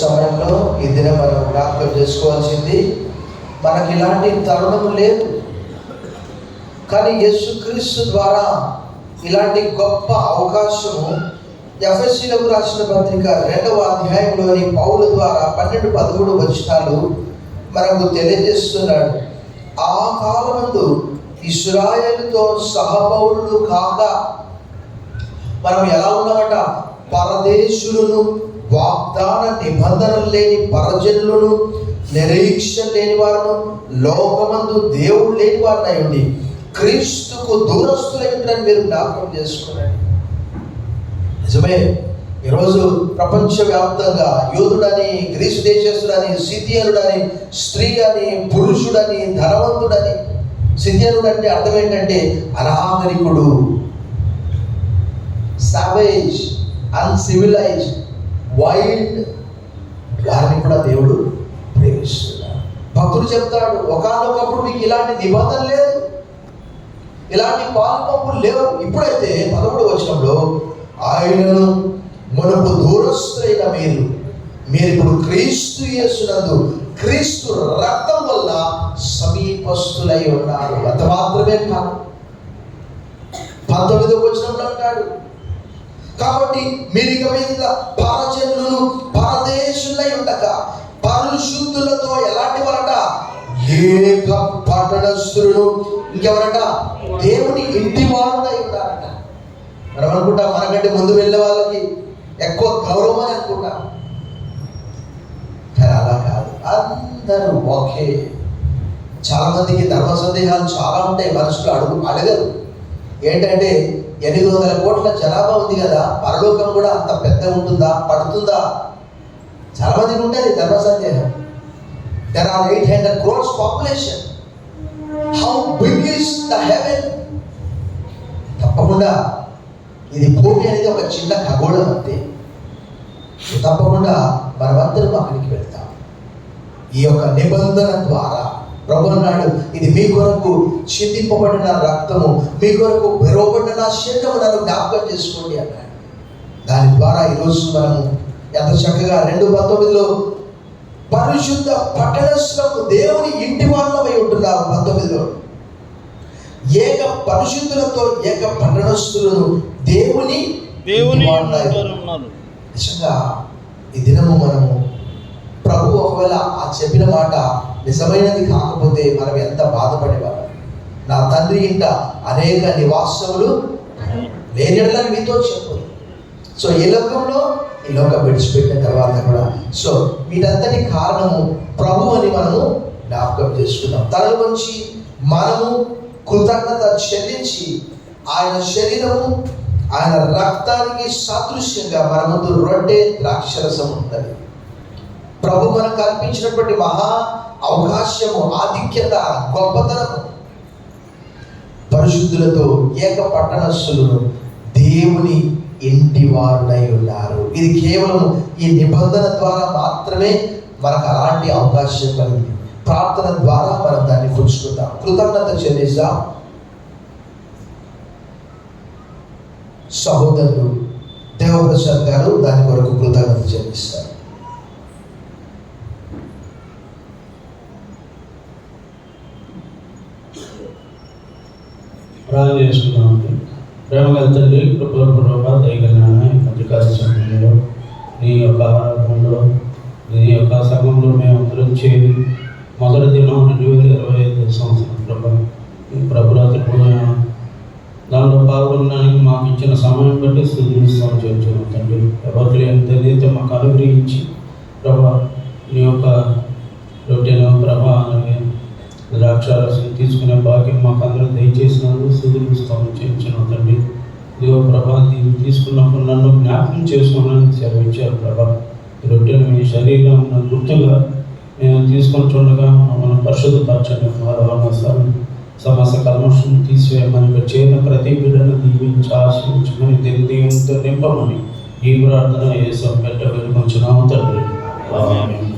సమయంలో ఈ దినం మనం జ్ఞాపకం చేసుకోవాల్సింది మనకి ఇలాంటి తరుణం లేదు. కానీ యేసుక్రీస్తు ద్వారా ఇలాంటి గొప్ప అవకాశము ఎఫ్ఎస్సీలకు రాసిన పత్రిక రెండవ అధ్యాయంలోని పౌల ద్వారా పన్నెండు పదమూడు వచనాలు మనకు తెలియజేస్తున్నాడు. ఆ కాలమందు ఇస్రాయేలుతో సహపౌరులు కాక మనం ఎలా ఉన్నామట? పరదేశులను వాగ్దాన నిబంధనలు లేని పరజనులను నిరీక్ష లేని వారును లోకమందు దేవుడు లేని వారిని అయ్యండి క్రీస్తుకు దూరస్తులైంటారని మీరు జ్ఞాపకం చేసుకున్నాడు నిజమే ఈరోజు ప్రపంచవ్యాప్తంగా యూదుడని గ్రీసు దేశస్తుడని సిథియనుడని స్త్రీ అని పురుషుడని ధనవంతుడని సిథియనుడు అంటే అర్థం ఏంటంటే అనాగరికుడు సవేజ్ అన్సివిలైజ్డ్ వైల్డ్ గారిని కూడా దేవుడు ప్రేమిస్తున్నాడు. భక్తుడు చెప్తాడు ఒకనొకప్పుడు మీకు ఇలాంటి నిబంధన లేదు. ఇలాంటి పాల్పంపులు లేవు. ఇప్పుడైతే పదమూడు వచ్చినప్పుడు ఆయనను మనకు దూరస్తులైన మీరు మీరు ఇప్పుడు క్రీస్తు యేసునందు క్రీస్తు రక్తం వల్ల సమీపస్తులై ఉన్నారు. అంత మాత్రమే కాదు. పంతొమ్మిదో వచ్చినప్పుడు అంటాడు కాబట్టి మీరు ఇక మీద పరజనులను పరదేశులై ఉండక పరిశుద్ధులతో ఎలాంటి వారట? ఏక పట్టణస్థులను. ఇంకెవరట? దేవుని ఇంటి వారుడై ఉన్నారట మనం అనుకుంటాం మనకంటే ముందు వెళ్ళే వాళ్ళకి ఎక్కువ గౌరవం అని అనుకుంటాం. కానీ అలా కాదు. అందరూ ఒకే. చాలా మందికి ధర్మ సందేహాలు చాలా ఉంటాయి. మనుషులు అడుగు అడగదు ఏంటంటే ఎనిమిది వందల కోట్ల జనాభా ఉంది కదా పరలోకం కూడా అంత పెద్ద ఉంటుందా పడుతుందా? చాలా మందికి ఉంటుంది ధర్మ సందేహం. There are eight hundred crores population how big is the heaven తప్పకుండా ఇది భూమి అనేది ఒక చిన్న ఖగోళం అంతే. తప్పకుండా మనమందరం అక్కడికి వెళ్తాం ఈ యొక్క నిబంధన ద్వారా ప్రభు అన్నాడు ఇది మీ కొరకు చిందింపబడిన రక్తము మీ కొరకు విరవబడిన నా శరీరము నన్ను జ్ఞాపకం చేసుకోండి అన్నాడు. దాని ద్వారా ఈరోజు మనము ఎంత చక్కగా రెండు పంతొమ్మిదిలో పరిశుద్ధ పట్టణస్థులకు దేవుని ఇంటి వాళ్ళమై ఉంటున్నారు పంతొమ్మిదిలో. ఏక పరిశుద్ధులతో ఏక పట్టణస్థులను దేవుని దేవుని నిజంగా ఈ దినము మనము ప్రభు ఒకవేళ ఆ చెప్పిన మాట నిజమైనది కాకపోతే మనం ఎంత బాధపడేవాళ్ళం? నా తండ్రి ఇంట అనేక నివాసములు లేనిడలని మీతో చెప్పు సో ఈ లోకంలో ఈ లోకం విడిచిపెట్టిన తర్వాత కూడా సో వీటంతటి కారణము ప్రభు అని మనము జ్ఞాపకం చేసుకుందాం. తల వచ్చి మనము కృతజ్ఞత చెల్లించి ఆయన శరీరము ఆయన రక్తానికి సాదృశ్యంగా మన ముందు రొట్టె ద్రాక్షరసం ఉంటుంది. ప్రభు మనకు కల్పించినటువంటి మహా అవకాశము ఆధిక్యత గొప్పతనము. పరిశుద్ధులతో ఏక పట్టణస్సులను దేవుని ఇంటి వారులై ఉన్నారు. ఇది కేవలం ఈ నిబంధన ద్వారా మాత్రమే మనకు అలాంటి అవకాశం కలిగింది. ప్రార్థన ద్వారా మనం దాన్ని పుచ్చుకుందాం. కృతజ్ఞత చెల్లిస్తాం. సహోదరులు దేవప్రసాద్ గారు దాని కొరకు కృతజ్ఞత చెల్లిస్తారు ప్రార్థన చేసుకున్నామండి ప్రేమగల తండ్రి కృపూర్వక దయగలన అధికారి సమయంలో నీ యొక్క ఆరాధనలో నీ యొక్క సంఘంలో మేమందరం చేరి మొదటి దినం రెండు వేల ఇరవై ఐదు సంవత్సరం ప్రభా ఈ ప్రభురాత్రి పూజ దానిలో పాల్గొనడానికి మాకు ఇచ్చిన సమయం బట్టి స్థుతిస్తాం చేర్చున్నాం తండ్రి. ఎవరికి లేని తెలియతే మాకు అనుగ్రహించి ప్రభా నీ యొక్క రొట్టెను ప్రభా అలాగే ద్రాక్షారసం తీసుకునే భాగ్యం మాకు అందరూ దయచేసిన. ప్రభా దీన్ని తీసుకున్నప్పుడు నన్ను జ్ఞాపకం చేసుకున్నాను సెలవిచ్చారు ప్రభా. ఈ రొట్టెను మీ శరీరం గుర్తుగా నేను తీసుకొని చూడగా మన పరిశుద్ధపరచండి వారు సమస్త కల్మషం తీసివేయమని ఇక్కడ చేరిన ప్రతి బిడ్డను దీవించి ఆశీర్వించమని దేవునితో నింపమని ఈ ప్రార్థన ఏ పెట్ట కొంచెం తండ్రి.